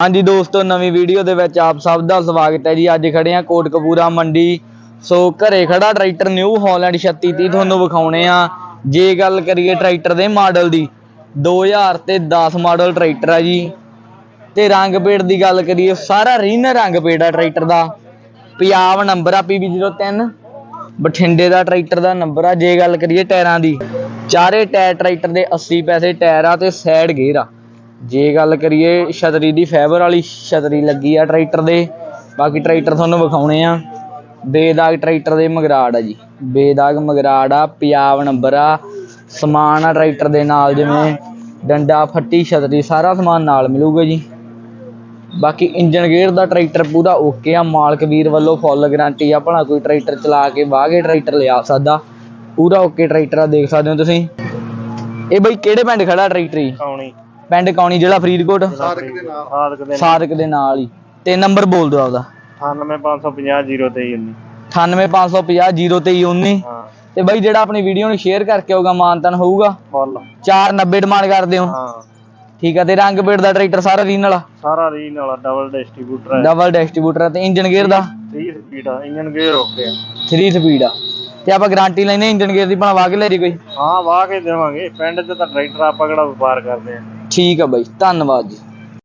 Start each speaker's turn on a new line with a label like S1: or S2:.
S1: ਹਾਂਜੀ ਦੋਸਤੋ, ਨਵੀਂ ਵੀਡੀਓ ਦੇ ਵਿੱਚ ਆਪ ਸਭ ਦਾ ਸਵਾਗਤ ਹੈ ਜੀ। ਅੱਜ ਖੜੇ ਆ ਕੋਟਕਪੂਰਾ ਮੰਡੀ। ਸੋ ਘਰੇ ਖੜਾ ਟਰੈਕਟਰ ਨਿਊ ਹਾਲੈਂਡ 3630 ਤੁਹਾਨੂੰ ਵਿਖਾਉਣੇ ਆ ਜੇ ਗੱਲ ਕਰੀਏ ਟਰੈਕਟਰ ਦੇ ਮਾਡਲ ਦੀ 2000 ਤੇ 10 ਮਾਡਲ ਟਰੈਕਟਰ ਆ ਜੀ। ਤੇ ਰੰਗ ਪੇੜ ਦੀ ਗੱਲ ਕਰੀਏ, ਸਾਰਾ ਰੀਨ ਰੰਗ ਪੇੜ ਆ ਟਰੈਕਟਰ ਦਾ। ਪੰਜਾਬ ਨੰਬਰ ਆ PB03 ਬਠਿੰਡੇ ਦਾ ਟਰੈਕਟਰ ਦਾ ਨੰਬਰ ਆ। ਜੇ ਗੱਲ ਕਰੀਏ ਟਾਇਰਾਂ ਦੀ, ਚਾਰੇ ਟਾਇਰ ਟਰੈਕਟਰ ਦੇ 80 ਪੈਸੇ ਟਾਇਰ ਆ ਤੇ ਸਾਈਡ ਗੇਅਰ ਆ। ਜੇ ਗੱਲ ਕਰੀਏ ਛਤਰੀ ਦੀ ਫਾਈਬਰ ਵਾਲੀ, ਛਤਰੀ ਲੱਗੀ ਆ ਟਰੈਕਟਰ ਦੇ। ਬਾਕੀ ਟਰੈਕਟਰ ਤੁਹਾਨੂੰ ਵਿਖਾਉਣੇ ਆ। ਬੇਦਾਗ ਟਰੈਕਟਰ ਦੇ ਮਗਰਾੜ ਆ ਜੀ। ਬੇਦਾਗ ਮਗਰਾੜ ਆ ਪੰਜਾਬ ਨੰਬਰ ਆ। ਸਮਾਨ ਆ ਟਰੈਕਟਰ ਦੇ ਨਾਲ, ਜਿਵੇਂ ਡੰਡਾ, ਫੱਟੀ, ਛਤਰੀ, ਸਾਰਾ ਸਮਾਨ ਨਾਲ ਮਿਲੂਗਾ ਜੀ। ਬਾਕੀ ਇੰਜਨ ਗੇਅਰ ਦਾ ਟਰੈਕਟਰ ਪੂਰਾ ਓਕੇ ਆ। ਮਾਲਕ ਵੀਰ ਵੱਲੋਂ ਫੁੱਲ ਗਾਰੰਟੀ ਆ। ਭਲਾ ਕੋਈ ਟਰੈਕਟਰ ਚਲਾ ਕੇ ਵਾਹ ਕੇ ਟਰੈਕਟਰ ਲਿਆ ਸਕਦਾ। ਪੂਰਾ ਓਕੇ ਟਰੈਕਟਰ ਆ, ਦੇਖ ਸਕਦੇ ਹੋ ਤੁਸੀਂ। ਇਹ ਬਈ ਕਿਹੜੇ ਪਿੰਡ ਖੜਾ ਟਰੈਕਟਰ ਜੀ?
S2: ਕੌਣੀ।
S1: ਪਿੰਡ ਕੌਣੀ ਜ਼ਿਲ੍ਹਾ ਫਰੀਦਕੋਟ?
S2: ਸਾਦਕ ਦੇ ਨਾਲ। ਦੇ
S1: ਦੇ ਨਾਲ ਹੀ। ਤੇ ਨੰਬਰ ਬੋਲ ਦਿਓ ਆਪਦਾ।
S2: 98550 023
S1: 98550 02319
S2: ਹਾਂ।
S1: ਤੇ ਬਈ ਜਿਹੜਾ ਆਪਣੀ ਵੀਡੀਓ ਨੂੰ ਸ਼ੇਅਰ ਕਰਕੇ ਆਊਗਾ ਮਾਨਤਨ ਹੋਊਗਾ।
S2: ਫੁੱਲ
S1: 490 ਡਿਮਾਂਡ ਕਰਦੇ ਹੋ।
S2: ਹਾਂ।
S1: ਠੀਕ ਆ ਤੇ ਰੰਗ ਪੇੜ ਦਾ ਟਰੈਕਟਰ ਸਾਰਾ ਰੀਨਲ ਆ
S2: ਸਾਰਾ ਰੀਨ ਵਾਲਾ ਡਬਲ ਡਿਸਟ੍ਰੀਬਿਊਟਰ ਹੈ।
S1: ਡਬਲ ਡਿਸਟ੍ਰੀਬਿਊਟਰ ਤੇ ਇੰਜਨ ਗੇਅਰ ਦਾ?
S2: 30 ਸਪੀਡ ਆ ਇੰਜਨ ਗੇਅਰ ਓਕੇ ਆ।
S1: 3 ਸਪੀਡ ਆ। ਤੇ ਆਪਾਂ ਗਾਰੰਟੀ ਲੈਨੇ ਇੰਜਨ ਗੇਅਰ ਦੀ ਵਾਹ ਕੇ ਲੈ ਰਹੀ ਕੋਈ।
S2: ਹਾਂ ਵਾਹ ਕੇ ਦੇਵਾਂਗੇ। ਪਿੰਡ 'ਚ ਤਾਂ ਟਰੈਕਟਰ ਆਪਾਂ ਕਿਹੜਾ ਵਪਾਰ ਕਰਦੇ ਆ।
S1: ਠੀਕ ਆ ਬਾਈ ਧੰਨਵਾਦ ਜੀ।